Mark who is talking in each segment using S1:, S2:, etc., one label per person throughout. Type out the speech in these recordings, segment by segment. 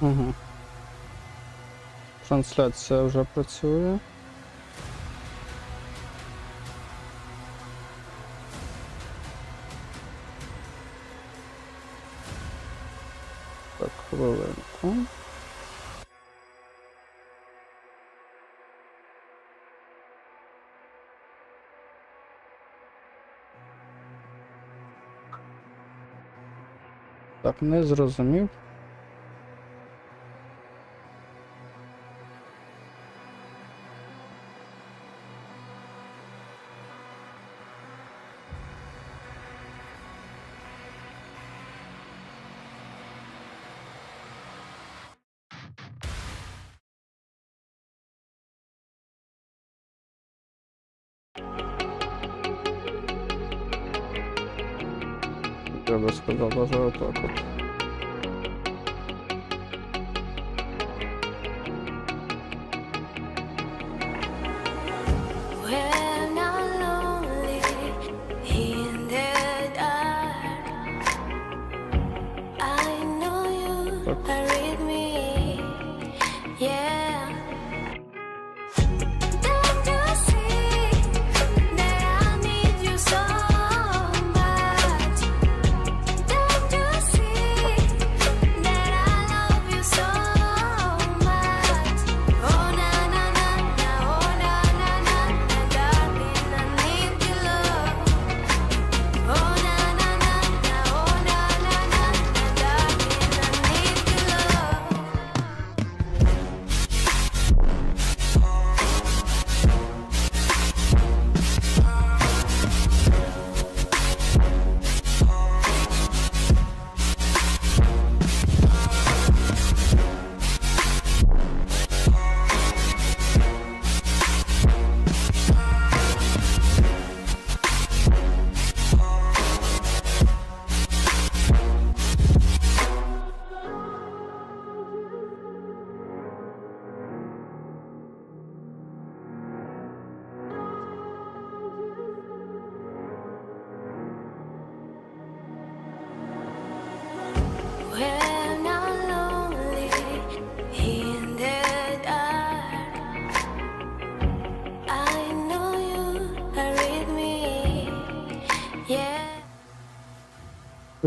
S1: Угу. Трансляція вже працює. Так, хвилинку. Так, не зрозумів. Я би сказав, даже отак от.
S2: When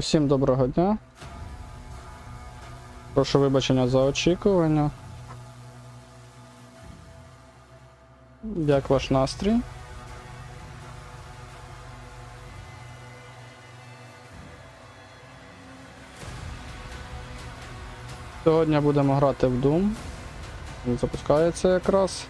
S1: Усім доброго дня. Прошу вибачення за очікування. Як ваш настрій? Сьогодні будемо грати в Doom. Він запускається якраз.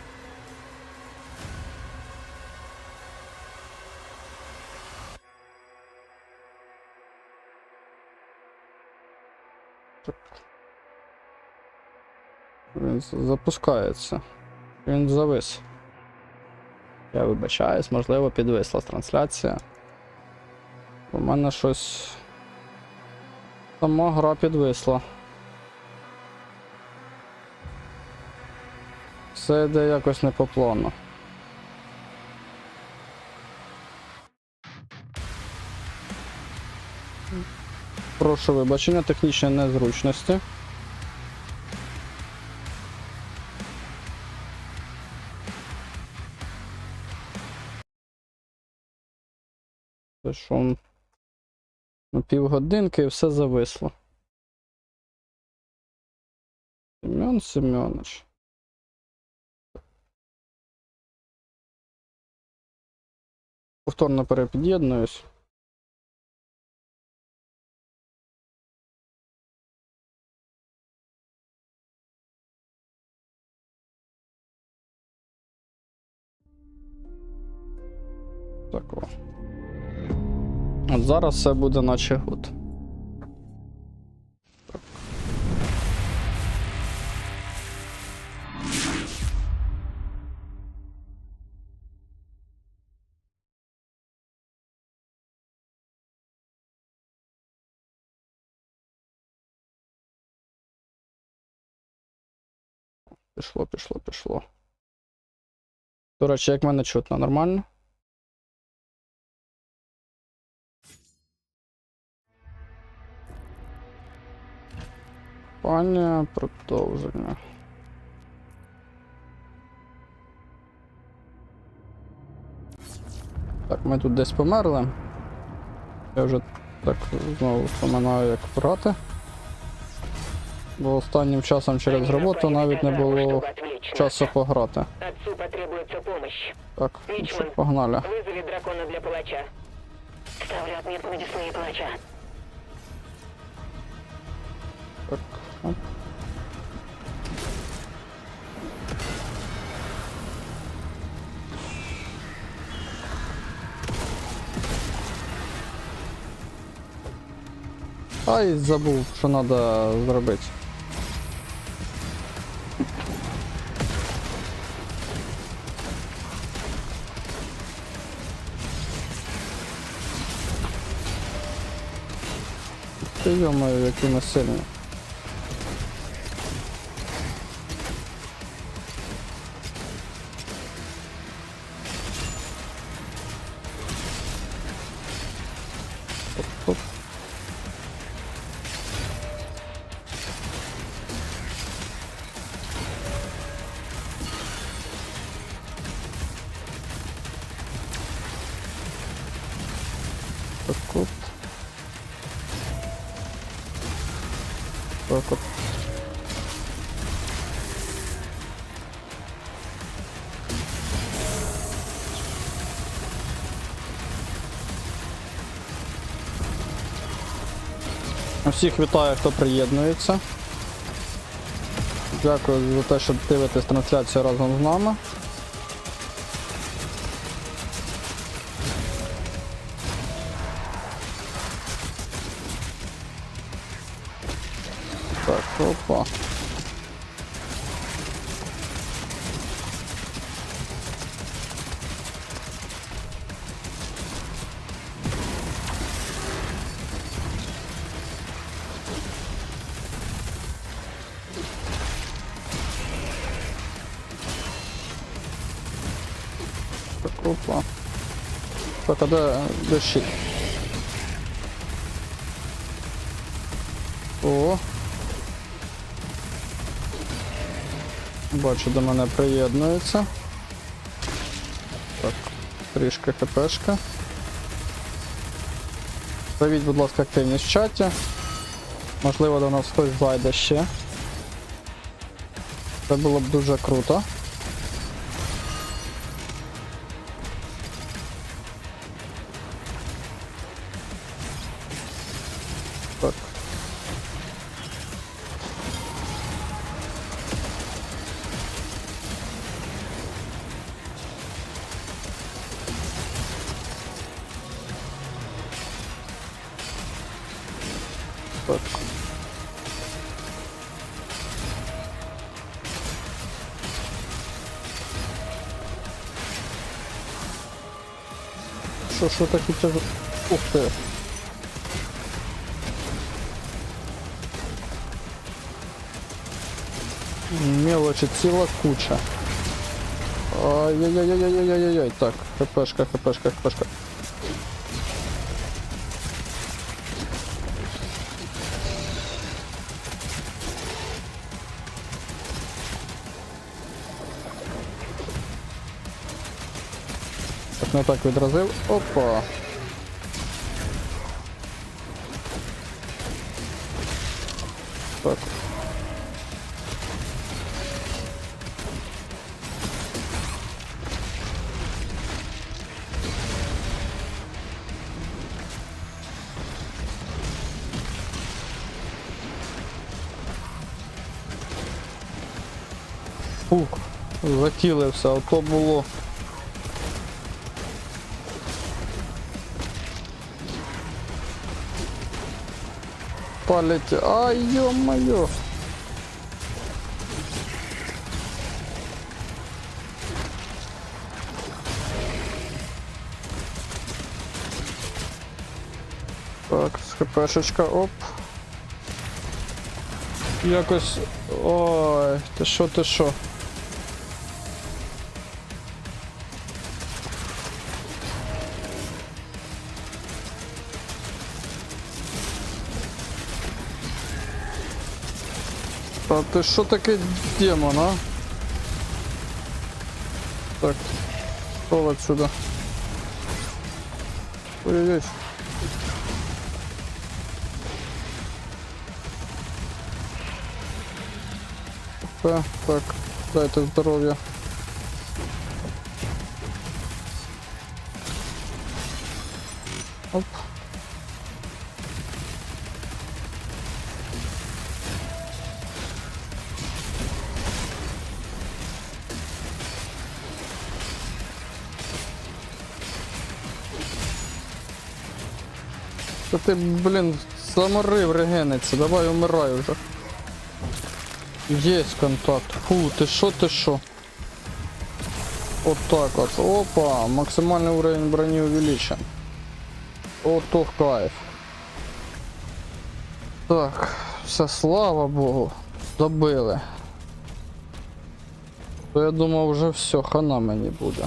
S1: Він запускається. Він завис. Я вибачаюсь, можливо, підвисла трансляція. У мене щось. Сама гра підвисла. Все йде якось не по плану. Прошу вибачення, технічні незручності. Що на півгодинки і все зависло. Семен Семенович. Повторно перепід'єднуюсь. Зараз все буде наче гуд. Пішло, пішло, пішло. До речі, як мене чутно, нормально? Кампанія продовження. Так, ми тут десь померли. Я вже так знову вспоминаю, як грати. Бо останнім часом через роботу навіть не було часу пограти. Так, що, погнали.
S3: Вызови дракона для палача. Ставлю отметку на дисплее палача.
S1: Так. Оп. Ай, забув, що треба зробити. Ти йомаю, які ми сильні. Так. Всіх вітаю, хто приєднується. Дякую за те, що дивитесь трансляцію разом з нами. Так, опа. Так, а де, де щит? О. Бачу, до мене приєднується. Так, трішки хпшка. Привіть, будь ласка, активність в чаті. Можливо, до нас хтось зайде ще. Це було б дуже круто. Так. Що, що таке тяжко? Ух ти. Мелочи ціла куча. Ай-яй-яй-яй-яй-яй-яй. Так, хпшка, хпшка, хпшка. Не так відразив. Опа. Так. Фух, закілився, а то було. Палить. Ай, ё-моё. Так, хпшечка, оп. Якось. Ой, ти шо, ти що? Та ти що таке демон, а? Так. Пошел отсюда. Ой-ой-ой. Так, так, дайте здоров'я. Оп. Та ти, блін, заморив регенеться, давай умирай уже. Есть контакт. Фу, ти шо, ти шо? Вот так вот. Опа, максимальный уровень брони увеличен. Ото кайф. Так, все, слава богу. Добили. То я думав вже все, хана мені буде.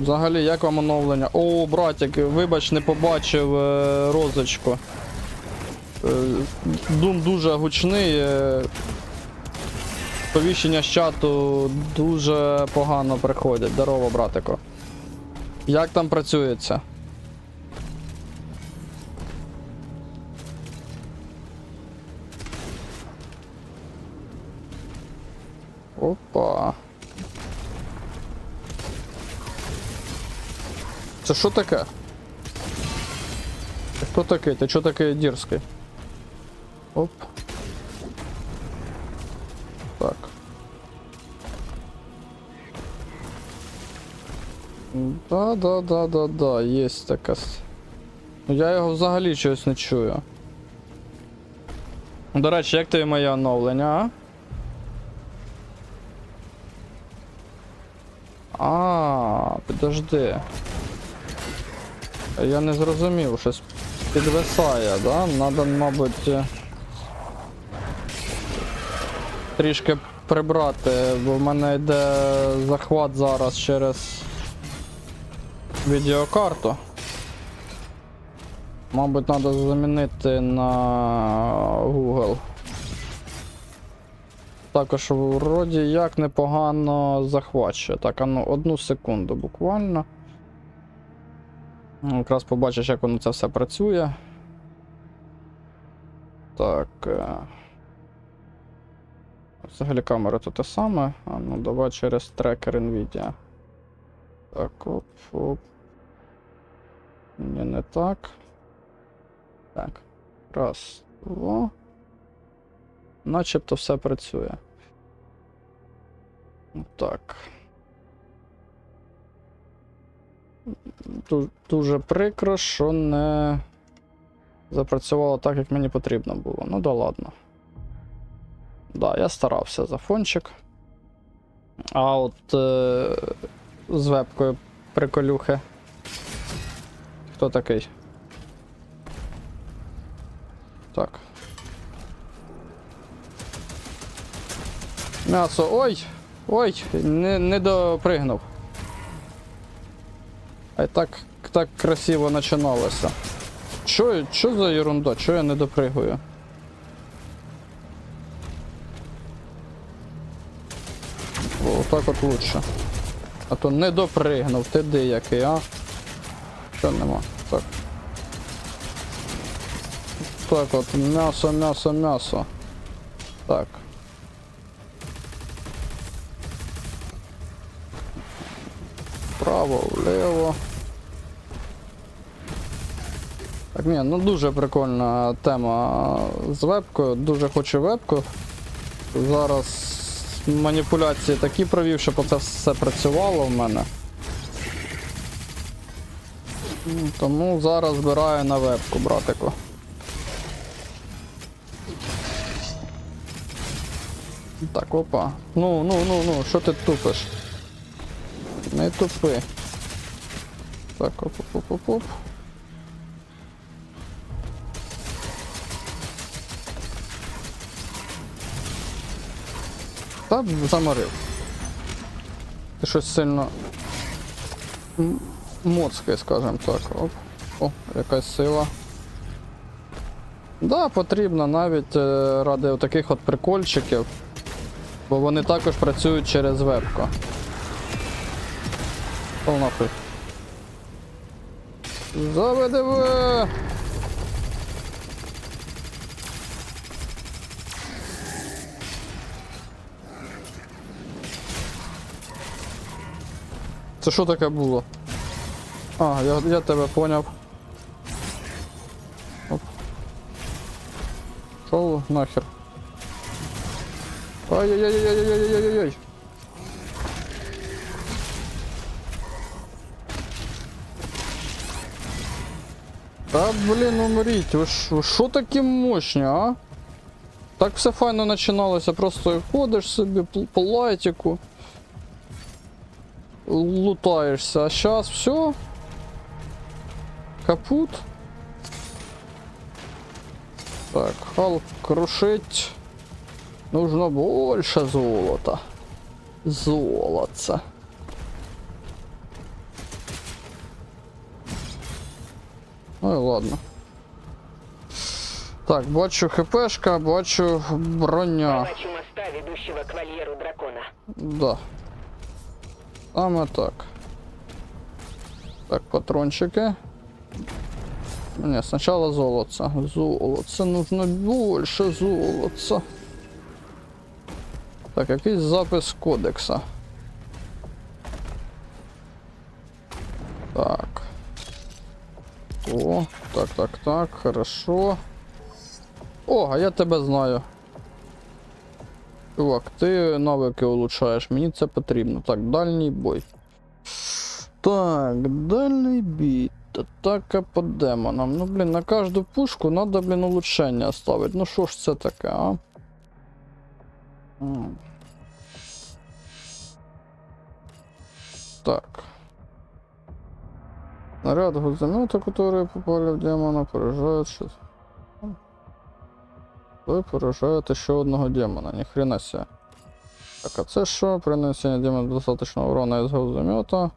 S1: Взагалі, як вам оновлення? О, братик, вибач, не побачив е, розочку. Е, Дум дуже гучний. Е, Повіщення з чату дуже погано приходять. Здорово, братико. Як там працюється? Опа. Це що таке? Хто такий? Ти чого такий дерзкий? Оп. Так. Да, да, да, да, да, є така. Ну я його взагалі щось не чую. До речі, як тобі моє оновлення, а? А, підожди. Я не зрозумів, щось підвисає, да? Надо, мабуть. е, Трішки прибрати, бо в мене йде захват зараз через відеокарту. Мабуть, треба замінити на Google. Також вроді як непогано захвачує. Так, а ну одну секунду буквально. Ну, Якраз побачиш, як воно це все працює. Так. е. Взагалі камера то те саме. А ну давай через трекер Nvidia. Так, оп, оп. Ні, не так. Так. Раз, два. Начебто все працює. Так. Дуже прикро, що не запрацювало так, як мені потрібно було. Ну да ладно. Да, я старався за фончик. А от е- з вебкою приколюхи. Хто такий? Так. М'ясо. Ой! Ой! Не, не допригнув. А так, так красиво починалося. Що, що за ерунда? Чого я не допригую? О, так от лучше. А то не допригнув, ти де який, а? Що нема? Так. Так от, м'ясо, м'ясо, м'ясо. Так. Вправо, вліво. Так, ні, ну дуже прикольна тема з вебкою. Дуже хочу вебку. Зараз маніпуляції такі провів, щоб це все працювало в мене. Тому зараз збираю на вебку, братику. Так, опа. Ну, ну, ну, ну, що ти тупиш? Не тупи. Так, оп, Та заморив. Ти щось сильно м- моцкий, скажем так. Оп. О, якась сила. Да, потрібно навіть е, ради таких от прикольчиків. Бо вони також працюють через вебку. Пол нахуй. Це що таке було? А, я, я тебе поняв. Шоу нахер. Ай-яй-яй-яй-яй-яй-яй-яй. Та блін, умріть, ви що такі мощні, а? Так все файно починалося, просто ходиш собі по лайтику. Лутаєшся, а зараз все. Капут. Так, Халк крушить. Нужно больше золота. Золотца. Ну і ладно. Так, бачу хпшка, бачу броня.
S3: Палач у моста, ведущего к вольеру дракона.
S1: Да. Саме так. Так, патрончики. Не, сначала золотце. Золотце, нужно больше золотца. Так, якийсь запис кодекса. Так. О, так, так, так, хорошо. О, а я тебе знаю. Чувак, ти навики улучшаєш, мені це потрібно. Так, дальній бой. Так, дальний бій. Атака по демонам. Ну, блін, на кожну пушку треба, блін, улучшення ставити. Ну що ж це таке, а? Так. Снаряд гузомета, которые попали в демона, поражают щит. Ви поражаєте ще одного демона, ніхрена себе. Так, а це що? При нанесенні демона достаточно урона із гузомета.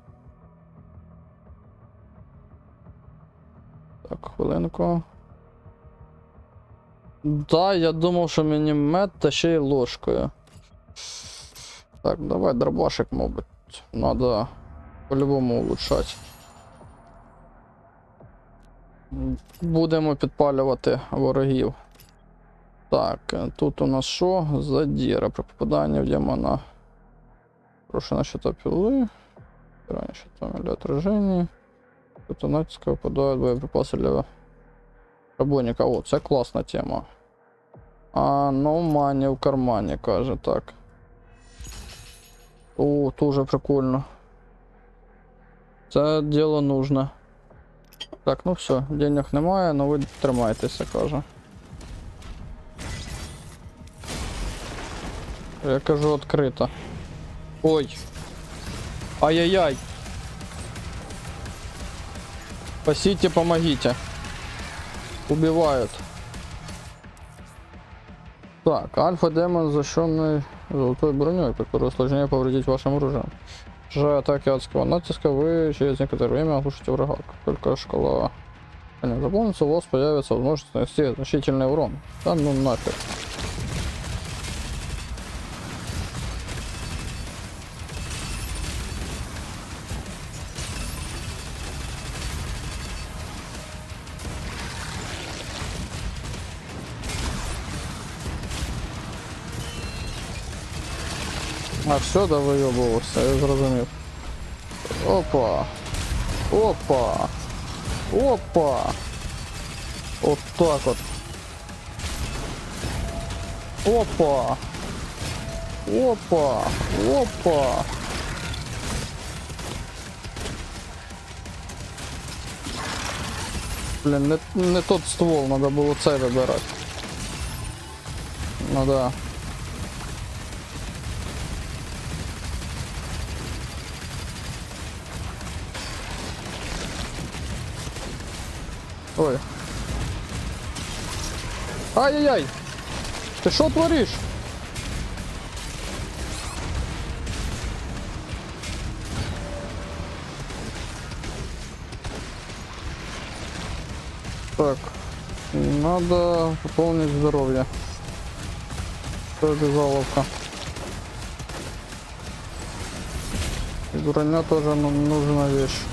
S1: Так, хвилинку. Да, я думав, що мінімет та ще й ложкою. Так, давай дробашик, мабуть. Надо по-любому улучшати. Будемо підпалювати ворогів. Так, е, тут у нас що? Задіра при попаданні в демона. Прошу на щита пилы. Ранее щитами для отражений. Тут натиска выпадают боеприпасы для рабонника. О, це класна тема. А, ну мані в кармані, каже так. О, дуже прикольно. Це діло нужно. Так, ну все, денег немає, але ви тримайтеся, каже. Я кажу відкрито. Ой. Ай-яй-яй. Спасите, помогите. Убивают. Так, альфа-демон, защищенный золотой броней, который сложнее повредить вашим оружием. Же атаки адского натиска вы через некоторое время оглушите врага. Как только шкала не заполнится, у вас появится возможность нанести значительный урон. Да ну нафиг. А все, да вийобувався, я зрозумів. Опа. Опа. Опа. От так от. Опа. Опа. Опа. Блін, не, не тот ствол, надо було цей вибирати. Ну да. Ой. Ай-яй-яй! Ти що твориш? Так. Надо пополнить здоровье. Что обязаловка. И броня тоже ну- нужна вещь.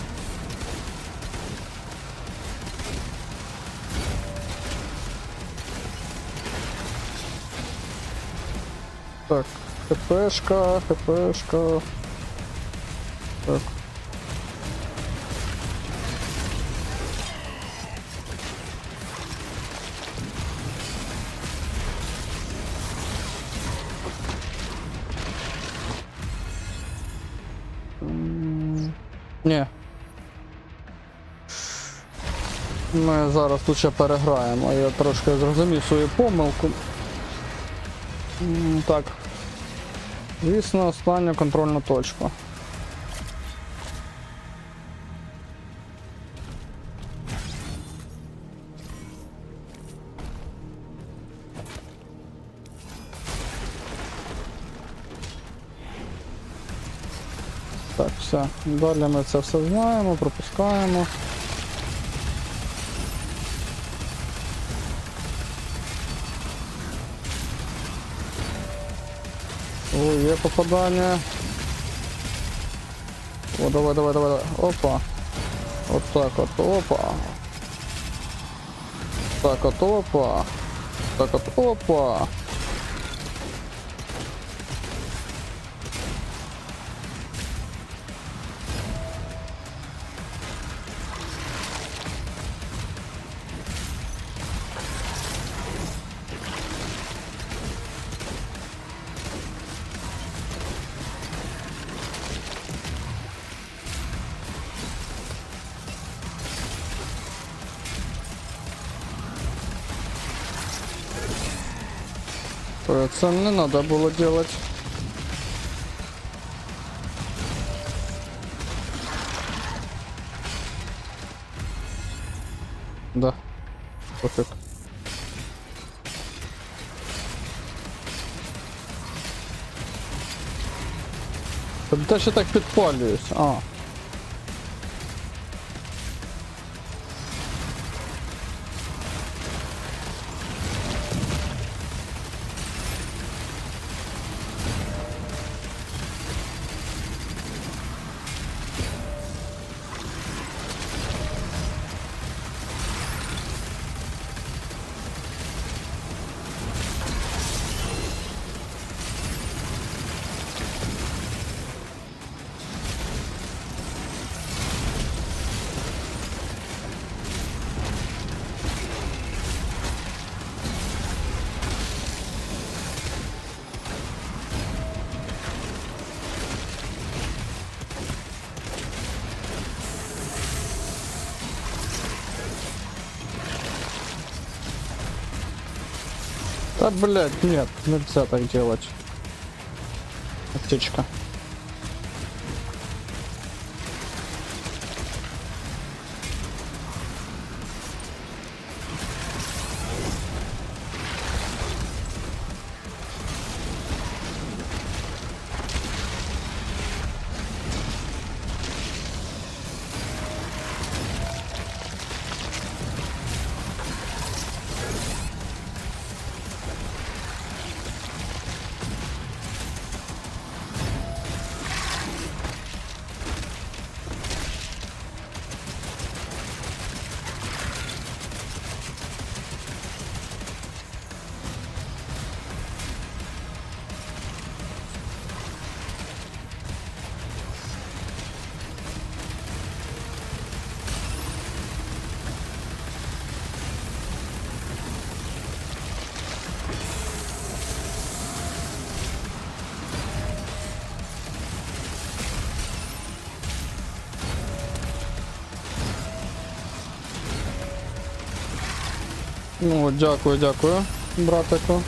S1: Так, хпшка, хпшка. Так. Ні. Ми зараз тут ще переграємо. Я трошки зрозумів свою помилку. Так. Звісно, останню контрольну точку. Так, все. Далі ми це все знаємо, пропускаємо. Є попадання. О, давай, давай, давай, давай. Опа. От так от, опа. Так от, опа. Так от, опа. Це не надо було делать. Да. Пофиг. Та ще так підпалююсь. А. Да, блядь, нет, нельзя так делать. Аптечка. Ну, дякую, дякую, братику.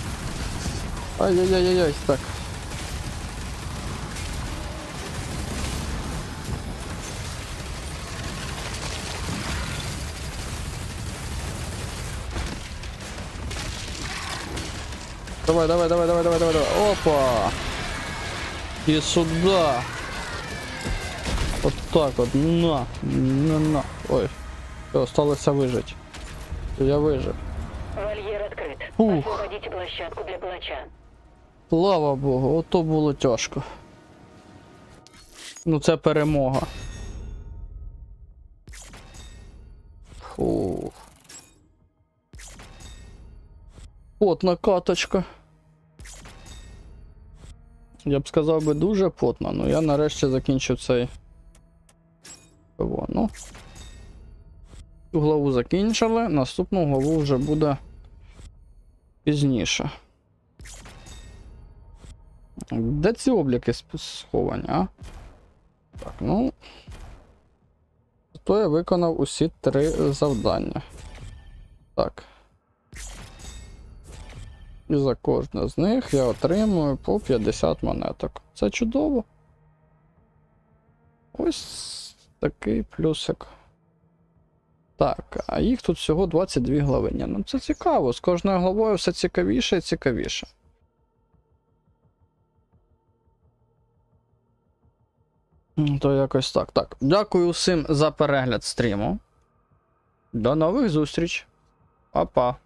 S1: Ай-яй-яй-яй, так. Давай, давай, давай, давай, давай, давай, давай. Опа! И сюда. Вот так вот. На. На, на. Ой. Все, осталося вижить. Я вижив.
S3: Вольер открыт.
S1: Ух.
S3: Освободите площадку для палача.
S1: Слава Богу, ото було тяжко. Ну це перемога. Фу. Потна каточка. Я б сказав би дуже потна, ну я нарешті закінчу цей. О, ну. Цю главу закінчили, наступну главу вже буде пізніше. Де ці обліки сховані, а? Так, ну. То я виконав усі три завдання. Так. І за кожне з них я отримую по 50 монеток. Це чудово. Ось такий плюсик. Так, а їх тут всього 22 главиня. Ну це цікаво. З кожною главою все цікавіше і цікавіше. То якось так. Так. Дякую всім за перегляд стріму. До нових зустріч. Па-па.